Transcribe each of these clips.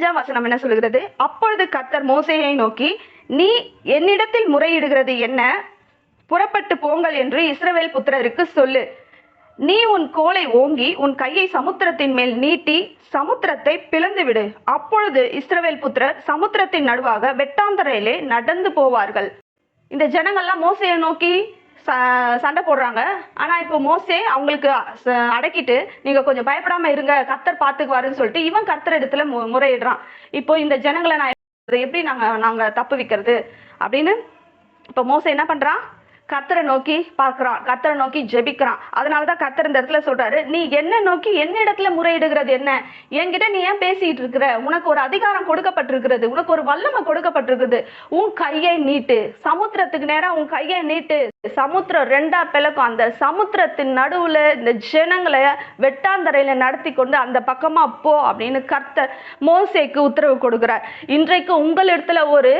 பதினஞ்சாம் வசனம் என்ன சொல்லுகிறது? அப்பொழுது கத்தர் மோசையை நோக்கி நீ என்னிடத்தில் முறையிடுகிறது என்ன? புறப்பட்டு போங்கள் என்று இஸ்ரவேல் புத்திரருக்கு சொல்லு. நீ உன் கோலை ஓங்கி உன் கையை சமுத்திரத்தின் மேல் நீட்டி சமுத்திரத்தை பிளந்து விடு. அப்பொழுது இஸ்ரவேல் புத்திரர் சமுத்திரத்தின் நடுவாக வெட்டாந்தரையிலே நடந்து போவார்கள். இந்த ஜனங்கள்லாம் மோசையை நோக்கி சண்டை போடுறாங்க. ஆனால் இப்போ மோசே அவங்களுக்கு அடக்கிட்டு நீங்கள் கொஞ்சம் பயப்படாமல் இருங்க. கத்தர் பார்த்துக்குவாருன்னு சொல்லிட்டு இவன் கத்தர் இடத்துல மு- முறையிடுறான். இப்போ இந்த ஜனங்களை நான் எப்படி நாங்கள் நாங்கள் தப்பு வைக்கிறது? அப்படின்னு இப்போ மோசை என்ன பண்ணுறான் கத்தரை நோக்கி பார்க்குறான் கத்தரை நோக்கி ஜெபிக்கிறான். அதனால தான் கத்தர் இந்த இடத்துல சொல்றாரு நீ என்ன நோக்கி என்ன இடத்துல முறையிடுகிறது என்ன? என்கிட்ட நீ ஏன் பேசிட்டு இருக்கிற? உனக்கு ஒரு அதிகாரம் கொடுக்கப்பட்டிருக்கிறது உனக்கு ஒரு வல்லமை கொடுக்கப்பட்டிருக்குது. உன் கையை நீட்டு. சமுத்திரத்துக்கு நேராக உன் கையை நீட்டு. சமுத்திரம் ரெண்டா பிளக்கும். அந்த சமுத்திரத்தின் நடுவுல இந்த ஜனங்களை வெட்டாந்தரையில நடத்தி கொண்டு அந்த பக்கமா போ அப்படின்னு கர்த்தர் மோசேக்கு உத்தரவு கொடுக்கிறார். இன்றைக்கு உங்களிடத்துல ஒரு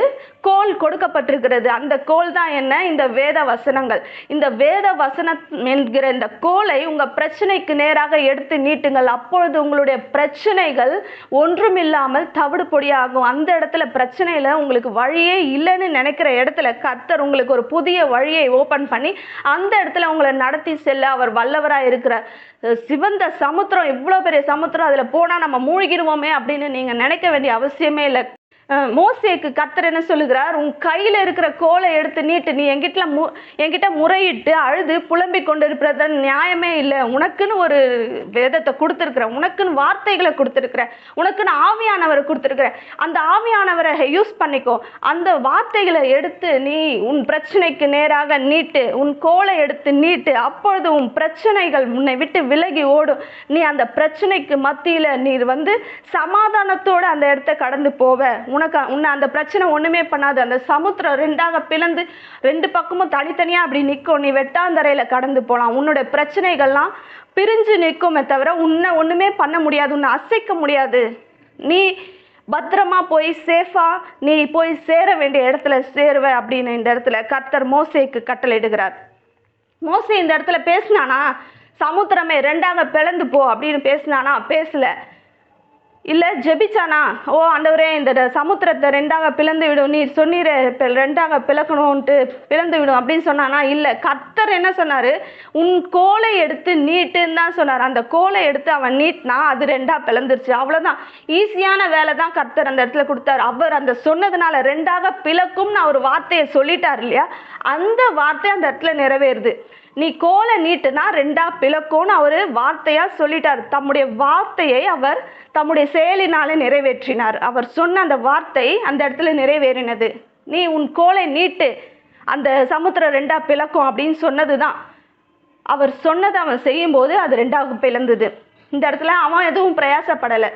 கோல் கொடுக்கப்பட்டிருக்கிறது. அந்த கோல் தான் என்ன? இந்த வேத வசனங்கள். இந்த வேத வசனம் என்கிற இந்த கோலை உங்க பிரச்சனைக்கு நேராக எடுத்து நீட்டுங்கள். அப்பொழுது உங்களுடைய பிரச்சனைகள் ஒன்றுமில்லாமல் தவிடு பொடியாகும். அந்த இடத்துல பிரச்சனையில உங்களுக்கு வழியே இல்லைன்னு நினைக்கிற இடத்துல கர்த்தர் உங்களுக்கு ஒரு புதிய வழியை ஓபன் பண்ணி அந்த இடத்துல உங்களை நடத்தி செல்ல அவர் வல்லவராக இருக்கிறார் சிவந்த சமுத்திரம் இவ்வளோ பெரிய சமுத்திரம் அதில் போனால் நம்ம மூழ்கிடுவோமே அப்படின்னு நீங்கள் நினைக்க வேண்டிய அவசியமே இல்லை. மோசேக்கு கத்தர் என்ன சொல்லுகிறார்? உன் கையில் இருக்கிற கோலை எடுத்து நீட்டு. நீ என்கிட்ட மு என்கிட்ட முறையிட்டு அழுது புலம்பிக் கொண்டிருப்பது நியாயமே இல்லை. உனக்குன்னு ஒரு வேதத்தை கொடுத்துருக்குற உனக்குன்னு வார்த்தைகளை கொடுத்துருக்குற உனக்குன்னு ஆவியானவரை கொடுத்துருக்குற அந்த ஆவியானவரை யூஸ் பண்ணிக்கோ. அந்த வார்த்தைகளை எடுத்து நீ உன் பிரச்சனைக்கு நேராக நீட்டு. உன் கோலை எடுத்து நீட்டு. அப்பொழுது உன் பிரச்சனைகள் உன்னை விட்டு விலகி ஓடும். நீ அந்த பிரச்சனைக்கு மத்தியில் நீ வந்து சமாதானத்தோடு அந்த இடத்த கடந்து போவ. உனக்கு உன்னை அந்த பிரச்சனை ஒன்றுமே பண்ணாது. அந்த சமுத்திரம் ரெண்டாக பிளந்து ரெண்டு பக்கமும் தனித்தனியாக அப்படி நிற்கும் நீ வெட்டாந்தரையில் கடந்து போகலாம் உன்னோட பிரச்சனைகள்லாம் பிரிஞ்சு நிற்குமே தவிர உன்னை ஒன்றுமே பண்ண முடியாது. உன்னை அசைக்க முடியாது. நீ பத்திரமா போய் சேஃபாக நீ போய் சேர வேண்டிய இடத்துல சேருவ அப்படின்னு இந்த இடத்துல கர்த்தர் மோசேக்கு கட்டளையிடுகிறார். மோசே இந்த இடத்துல பேசினானா சமுத்திரமே ரெண்டாக பிளந்து போ அப்படின்னு பேசினானா பேசலை. இல்லை ஜெபிச்சானா? ஓ ஆண்டவரே இந்த சமுத்திரத்தை ரெண்டாக பிளந்து விடும் நீர் சொன்னீரே ரெண்டாக பிளக்கணும்ன்ட்டு பிளந்து விடும் அப்படின்னு சொன்னானா? இல்லை கர்த்தர் என்ன சொன்னார்? உன் கோலை எடுத்து நீட்டுன்னு தான் சொன்னார். அந்த கோலை எடுத்து அவன் நீட்னா அது ரெண்டாக பிளந்துருச்சு. அவ்வளோதான் ஈஸியான வேலை தான் கர்த்தர் அந்த இடத்துல கொடுத்தாரு. அவர் அந்த சொன்னதுனால ரெண்டாக பிளக்கும்னு அவர் வார்த்தையை சொல்லிட்டார் இல்லையா? அந்த வார்த்தை அந்த இடத்துல நிறைவேறுது. நீ கோலை நீட்டுனா ரெண்டா பிளக்கும்னு அவர் வார்த்தையா சொல்லிட்டார். தம்முடைய வார்த்தையை அவர் தம்முடைய செயலினாலே நிறைவேற்றினார். அவர் சொன்ன அந்த வார்த்தை அந்த இடத்துல நிறைவேறினது. நீ உன் கோலை நீட்டு அந்த சமுத்திரம் ரெண்டா பிளக்கும் அப்படின்னு சொன்னதுதான். அவர் சொன்னதை அவன் செய்யும்போது அது ரெண்டாக பிளந்தது. இந்த இடத்துல அவன் எதுவும் பிரயாசப்படலை.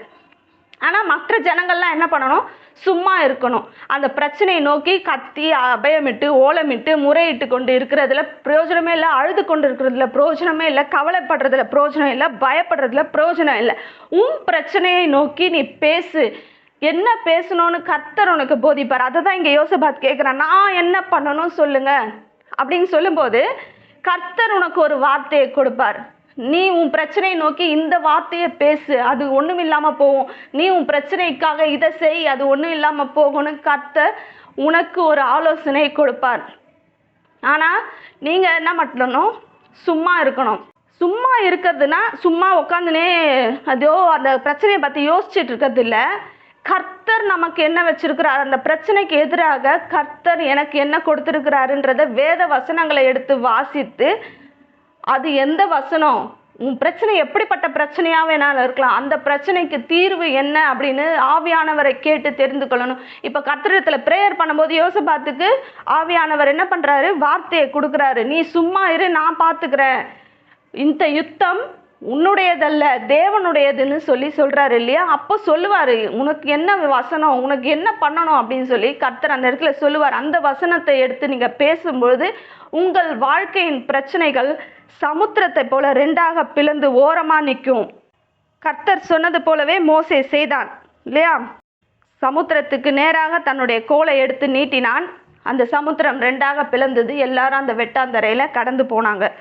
ஆனால் மற்ற ஜனங்கள்லாம் என்ன பண்ணணும்? சும்மா இருக்கணும். அந்த பிரச்சனையை நோக்கி கத்தி அபயமிட்டு ஓலமிட்டு முறையிட்டு கொண்டு இருக்கிறதுல பிரயோஜனமே இல்லை. அழுது கொண்டு இருக்கிறதுல பிரயோஜனமே இல்லை. கவலைப்படுறதுல பிரயோஜனம் இல்லை. பயப்படுறதுல பிரயோஜனம் இல்லை. உன் பிரச்சனையை நோக்கி நீ பேசு. என்ன பேசணும்னு கர்த்தர் உனக்கு போதிப்பார். அதை தான் இங்கே யோசபாத் கேட்குறான். நான் என்ன பண்ணணும் சொல்லுங்க. அப்படின்னு சொல்லும்போது கர்த்தர் உனக்கு ஒரு வார்த்தையை கொடுப்பார். நீ உன் பிரச்சனையை நோக்கி இந்த வார்த்தையை பேசு அது ஒன்றும் இல்லாமல் போகும். நீ உன் பிரச்சனைக்காக இதை செய் அது ஒன்றும் இல்லாமல் போகணும் கர்த்தர் உனக்கு ஒரு ஆலோசனை கொடுப்பார். ஆனால் நீங்கள் என்ன பண்ணணும்? சும்மா இருக்கணும். சும்மா இருக்கிறதுனா சும்மா உட்காந்துனே அதோ அந்த பிரச்சனையை பற்றி யோசிச்சுட்டு இருக்கிறது இல்லை. கர்த்தர் நமக்கு என்ன வச்சிருக்கிறார்? அந்த பிரச்சனைக்கு எதிராக கர்த்தர் எனக்கு என்ன கொடுத்துருக்கிறாருன்றத வேத வசனங்களை எடுத்து வாசித்து அது எந்த வசனம்? உன் பிரச்சனை எப்படிப்பட்ட பிரச்சனையாக வேணாலும் இருக்கலாம். அந்த பிரச்சனைக்கு தீர்வு என்ன அப்படின்னு ஆவியானவரை கேட்டு தெரிந்து கொள்ளணும். இப்போ கத்திரத்தில் ப்ரேயர் பண்ணும்போது யோசபாத்துக்கு ஆவியானவர் என்ன பண்ணுறாரு வார்த்தையை கொடுக்குறாரு. நீ சும்மா இரு நான் பார்த்துக்கிறேன் இந்த யுத்தம் உன்னுடையதல்ல தேவனுடையதுன்னு சொல்லி சொல்கிறாரு இல்லையா? அப்போ சொல்லுவார் உனக்கு என்ன வசனம்? உனக்கு என்ன பண்ணணும்? அப்படின்னு சொல்லி கர்த்தர் அந்த இடத்துல சொல்லுவார். அந்த வசனத்தை எடுத்து நீங்கள் பேசும்பொழுது உங்கள் வாழ்க்கையின் பிரச்சனைகள் சமுத்திரத்தை போல ரெண்டாக பிளந்து ஓரமாக நிற்கும். கர்த்தர் சொன்னது போலவே மோசே செய்தான். இல்லையா? சமுத்திரத்துக்கு நேராக தன்னுடைய கோலை எடுத்து நீட்டினான். அந்த சமுத்திரம் ரெண்டாக பிளந்தது. எல்லாரும் அந்த வெட்டாந்தரையில் கடந்து போனாங்க.